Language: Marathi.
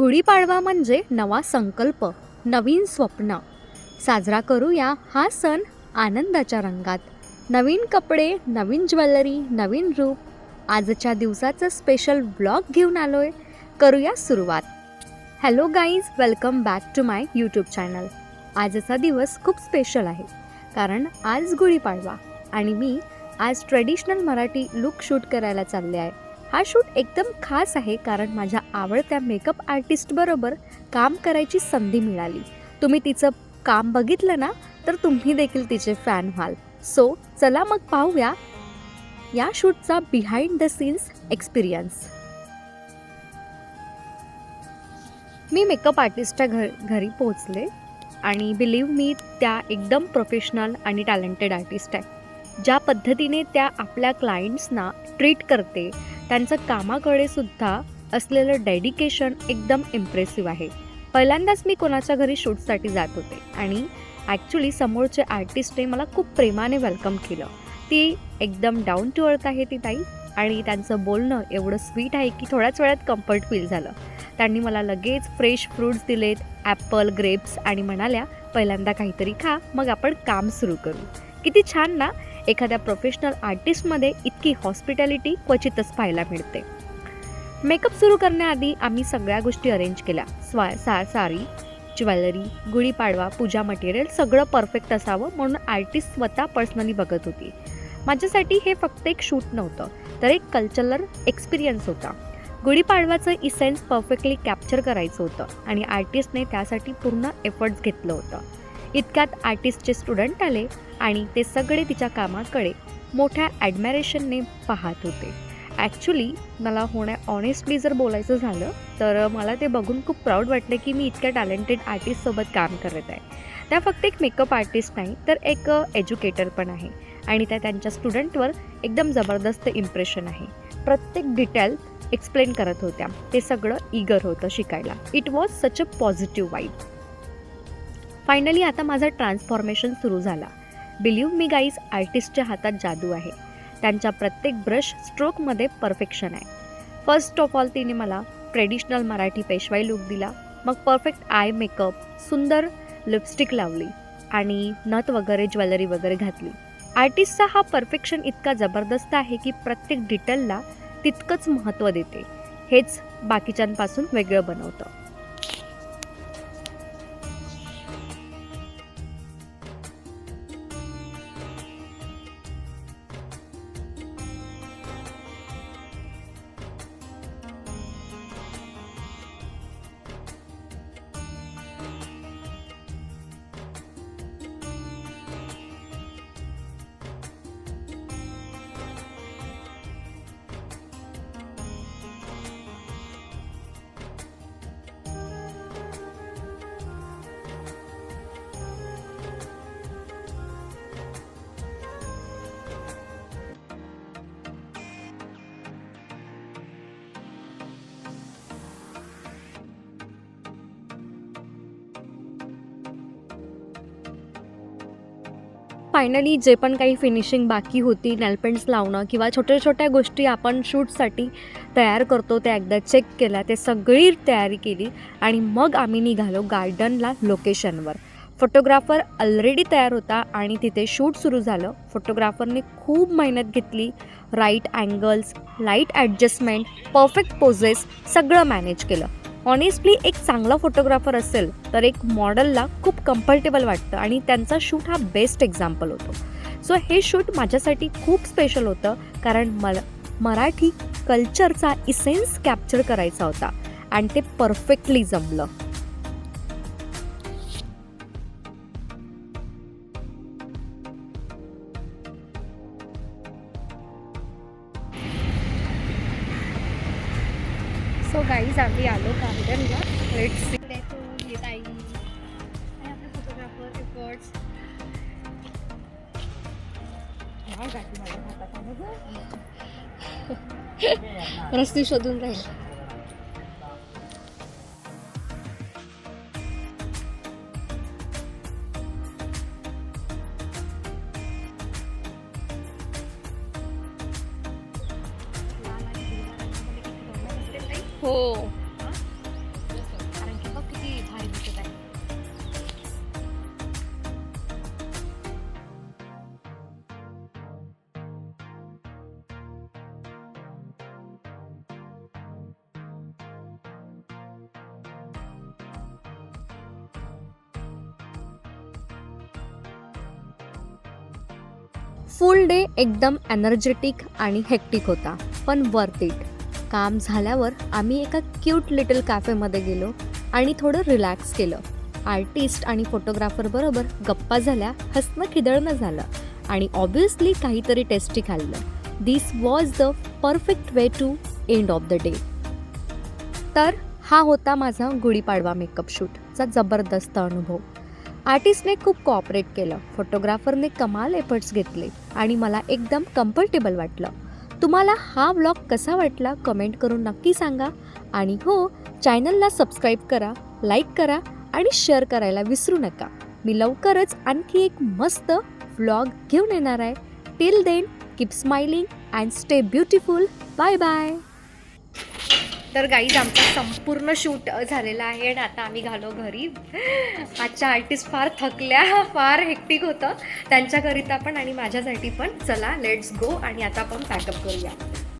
गुढीपाडवा म्हणजे नवा संकल्प नवीन स्वप्न. साजरा करूया हा सण आनंदाच्या रंगात. नवीन कपडे नवीन ज्वेलरी नवीन रूप. आजच्या दिवसाचं स्पेशल ब्लॉग घेऊन आलोय. करूया सुरुवात. Hello guys welcome back to my YouTube channel आजचा दिवस खूप स्पेशल आहे. कारण आज गुढीपाडवा आणि मी आज ट्रेडिशनल मराठी लुक शूट करायला चालले आहे. हा शूट एकदम खास आहे कारण माझ्या आवडत्या मेकअप आर्टिस्टबरोबर काम करायची संधी मिळाली. तुम्ही तिचं काम बघितलं ना तर तुम्ही देखील तिचे फॅन व्हाल. सो चला मग पाहूया या शूटचा बिहाइंड द सीन्स एक्सपिरियन्स मी मेकअप आर्टिस्टच्या घर घरी पोहोचले आणि बिलीव मी त्या एकदम प्रोफेशनल आणि टॅलेंटेड आर्टिस्ट आहे. ज्या पद्धतीने त्या आपल्या क्लायंट्सना ट्रीट करते त्यांचं कामाकडे सुद्धा असलेलं डेडिकेशन एकदम इम्प्रेसिव्ह आहे. पहिल्यांदाच मी कोणाच्या घरी शूटसाठी जात होते आणि ॲक्च्युली समोरचे आर्टिस्टने मला खूप प्रेमाने वेलकम केलं. ती एकदम डाऊन टू अर्थ आहे ती ताई आणि त्यांचं बोलणं एवढं स्वीट आहे की थोड्याच वेळात कम्फर्ट फील झालं. त्यांनी मला लगेच फ्रेश फ्रूट्स दिलेत ॲपल ग्रेप्स आणि म्हणाल्या पहिल्यांदा काहीतरी खा मग आपण काम सुरू करू. किती छान ना? एखाद्या प्रोफेशनल आर्टिस्टमध्ये इतकी हॉस्पिटॅलिटी क्वचितच पाहायला मिळते. मेकअप सुरू करण्याआधी आम्ही सगळ्या गोष्टी अरेंज केल्या. स्वा सा सारी ज्वेलरी गुढीपाडवा पूजा मटेरियल सगळं परफेक्ट असावं म्हणून आर्टिस्ट स्वतः पर्सनली बघत होती. माझ्यासाठी हे फक्त एक शूट नव्हतं तर एक कल्चरल एक्सपिरियन्स होता. गुढीपाडवाचं इसेन्स परफेक्टली कॅप्चर करायचं होतं आणि आर्टिस्टने त्यासाठी पूर्ण एफर्ट्स घेतलं होतं. इतक्यात आर्टिस्टचे स्टुडंट आले आणि ते सगळे तिच्या कामाकडे मोठ्या ॲडमॅरेशनने पाहत होते. ॲक्च्युली मला होण्या ऑनेस्टली जर बोलायचं झालं तर मला ते बघून खूप प्राऊड वाटलं की मी इतक्या टॅलेंटेड आर्टिस्टसोबत काम करत आहे. त्या फक्त एक मेकअप आर्टिस्ट नाही तर एक एज्युकेटर पण आहे. आणि त्या त्यांच्या स्टुडंटवर एकदम जबरदस्त इम्प्रेशन आहे. प्रत्येक डिटेल एक्सप्लेन करत होत्या. ते सगळं इगर होतं शिकायला. It was such a positive vibe finally आता माझा ट्रान्सफॉर्मेशन सुरू झाला. बिलीव मी गाईज आर्टिस्टच्या हातात जादू आहे. त्यांच्या प्रत्येक ब्रश स्ट्रोकमध्ये परफेक्शन आहे. फर्स्ट ऑफ ऑल तिने मला ट्रेडिशनल मराठी पेशवाई लुक दिला. मग परफेक्ट आय मेकअप सुंदर लिपस्टिक लावली आणि नथ वगैरे ज्वेलरी वगैरे घातली. आर्टिस्टचा हा परफेक्शन इतका जबरदस्त आहे की प्रत्येक डिटेलला तितकंच महत्त्व देते. हेच बाकीच्यांपासून वेगळं बनवतं. फायनली जे पण काही फिनिशिंग बाकी होती नेलपेंट्स लावणं किंवा छोट्या छोट्या गोष्टी आपण शूटसाठी तयार करतो त्या एकदा चेक केल्या ते सगळी तयारी केली आणि मग आम्ही निघालो गार्डनला लोकेशनवर फोटोग्राफर ऑलरेडी तयार होता आणि तिथे शूट सुरू झालं. फोटोग्राफरने खूप मेहनत घेतली right angles light adjustment perfect poses सगळं मॅनेज केलं. ऑनेस्टली एक चांगला फोटोग्राफर असेल तर एक मॉडेलला खूप कम्फर्टेबल वाटतं आणि त्यांचा शूट हा बेस्ट एक्झाम्पल होतो. सो हे शूट माझ्यासाठी खूप स्पेशल होतं कारण मला मराठी कल्चरचा इसेन्स कॅप्चर करायचा होता आणि ते परफेक्टली जमलं. सो गाईज आम्ही आलो गार्डनला लेट सी येत आई आणि आपले फोटोग्राफर रस्ते शोधून राहील. हो. कारण की बघ किती भारी दिसत आहे. फुल डे एकदम एनर्जेटिक आणि हेक्टिक होता पण वर्थ इट काम झाल्यावर आम्ही एका क्यूट लिटल कॅफेमध्ये गेलो आणि थोडं रिलॅक्स केलं. आर्टिस्ट आणि फोटोग्राफर बरोबर गप्पा झाल्या हसणं खिदळणं झालं आणि ऑब्वियसली काहीतरी टेस्टी खाल्लं. This was the perfect way to end of the day तर हा होता माझा गुढीपाडवा मेकअप शूटचा जबरदस्त अनुभव. आर्टिस्टने खूप कॉपरेट केलं फोटोग्राफरने कमाल एफर्ट्स घेतले आणि मला एकदम कम्फर्टेबल वाटलं. तुम्हाला हा व्लॉग कसा वाटला कमेंट करून नक्की सांगा. आणि हो चॅनलला सबस्क्राईब करा लाईक करा आणि शेअर करायला विसरू नका. मी लवकरच आणखी एक मस्त व्लॉग घेऊन येणार आहे. Till then keep smiling and stay beautiful bye bye तर गाईज आमचा संपूर्ण शूट झालेला आहे आणि आता आम्ही घालो घरी. आजच्या आर्टिस्ट फार थकल्या फार हेक्टिक होतं. त्यांच्याकरिता पण आणि माझ्यासाठी पण. चला लेट्स गो आणि आता आपण पॅकअप करूया.